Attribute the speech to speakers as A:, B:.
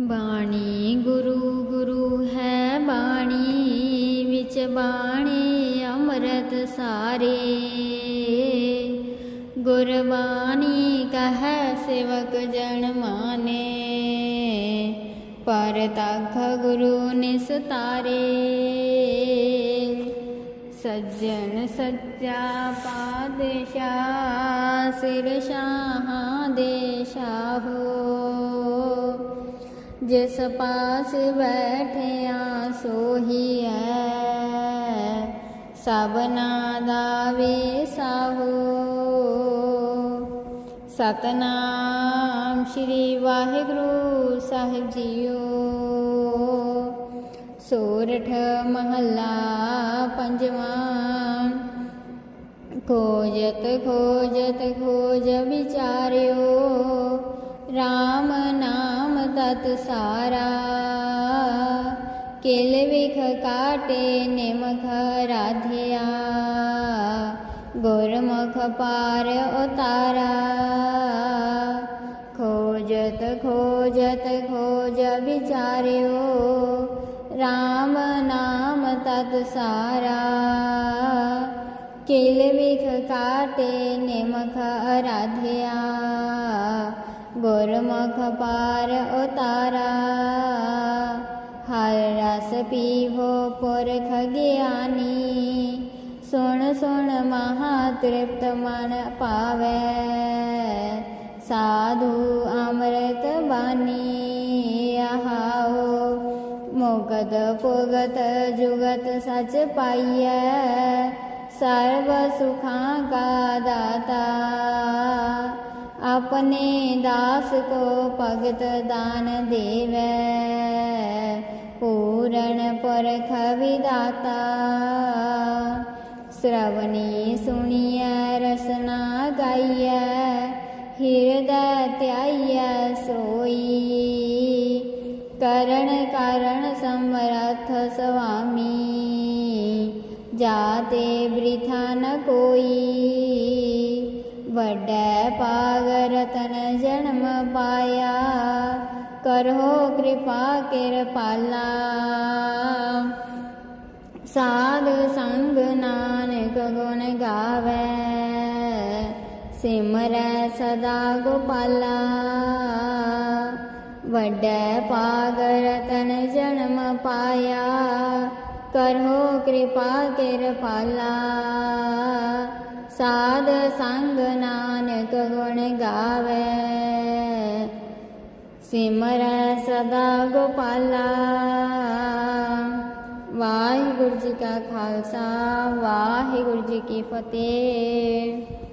A: ਬਾਣੀ ਗੁਰੂ ਗੁਰੂ ਹੈ ਬਾਣੀ, ਵਿੱਚ ਬਾਣੀ ਅੰਮ੍ਰਿਤ ਸਾਰੇ। ਗੁਰਬਾਣੀ ਕਹੈ ਸੇਵਕ ਜਨ ਮਾਨੇ, ਪਰ ਤਖ ਗੁਰੂ ਨਿਸਤਾਰੇ ਸੱਜਣ ਸੱਚਾ ਪਾਦਸ਼ਾਹ ਸਿਰ ਸ਼ਾਹਾਂ ਦੇ ਸ਼ਾਹੋ ਜਿਸ ਪਾਸ ਬੈਠਿਆ ਸੋਹੀ ਹੈ ਸਭਨਾ ਦਾ ਵੇਸਾਹੋ ਸਤਨਾਮ ਸ੍ਰੀ ਵਾਹਿਗੁਰੂ ਸਾਹਿਬ ਜੀਓ। ਸੋਰਠ ਮਹੱਲਾ ਪੰਜਵਾਂ, ਖੋਜਤ ਖੋਜਤ ਖੋਜ ਵਿਚਾਰਿਓ। RAM ਨਾਮ ਤਤ ਸਾਰਾ। ਕੇਲ ਵਿਖ ਕਾਟੇ ਨਿਮਖ ਰਾਧਿਆ। ਗੁਰਮੁਖ ਪਾਰ ਉਤਾਰਾ। ਖੋਜਤ ਖੋਜਤ ਖੋਜ ਵਿਚਾਰਿਓ। RAM ਨਾਮ ਤਤ ਸਾਰਾ। ਕੇਲ ਵਿਖ ਕਾਟੇ ਨਿਮਖ ਅਰਾਧਿਆ ਗੁਰਮੁਖ ਪਾਰ ਉਤਾਰਾ ਹਰ ਰਸ ਪੀਵੋ ਪੁਰਖ ਗਿਆਨੀ ਸੁਣ ਸੁਣ ਮਹਾ ਤ੍ਰਿਪਤ ਮਨ ਪਾਵੈ ਸਾਧੂ ਅੰਮ੍ਰਿਤ ਬਾਣੀ ਆਹਾਓ ਮੁਕਤ ਭੁਗਤ ਜੁਗਤ ਸਚ ਪਾਈਐ ਸਰਬ ਸੁਖਾਂ ਕਾ ਦਾਤਾ ਆਪਣੇ ਦਾਸ ਕੋ ਭਗਤ ਦਾਨ ਦੇਵੈ। ਪੂਰਨ ਪਰਖ ਵਿਦਾਤਾ ਸ਼ਰਵਣੀ ਸੁਣੀਐ, ਰਸਨਾ ਗਾਈਐ, ਹਿਰਦੈ ਧਿਆਈਐ, ਸੋਈ। ਕਰਨ ਕਾਰਣ ਸਮਰਥ ਸੁਆਮੀ, ਜਾਤੇ ਬ੍ਰਿਥਾ ਨ ਕੋਈ। ਵੱਡੈ ਪਾਗ ਰਤਨ ਜਨਮ ਪਾਇਆ। ਕਰੋ ਕਿਰਪਾ, ਕਿਰਪਾਲਾ। ਸਾਧ ਸੰਗ ਨਾਨਕ ਗੁਣ ਗਾਵੇ। ਸਿਮਰੈ ਸਦਾ ਗੋਪਾਲਾ। ਵੱਡੈ ਪਾਗ ਰਤਨ ਜਨਮ ਪਾਇਆ। ਕਰੋ ਕਿਰਪਾ, ਕਿਰਪਾਲਾ। ਸਾਧ ਸੰਗ ਨਾਨਕ ਗੁਣ ਗਾਵੇ। ਸਿਮਰੈ ਸਦਾ ਗੋਪਾਲਾ। ਵਾਹਿਗੁਰੂ ਜੀ ਕਾ ਖਾਲਸਾ, ਵਾਹਿਗੁਰੂ ਜੀ ਕੀ ਫਤਿਹ।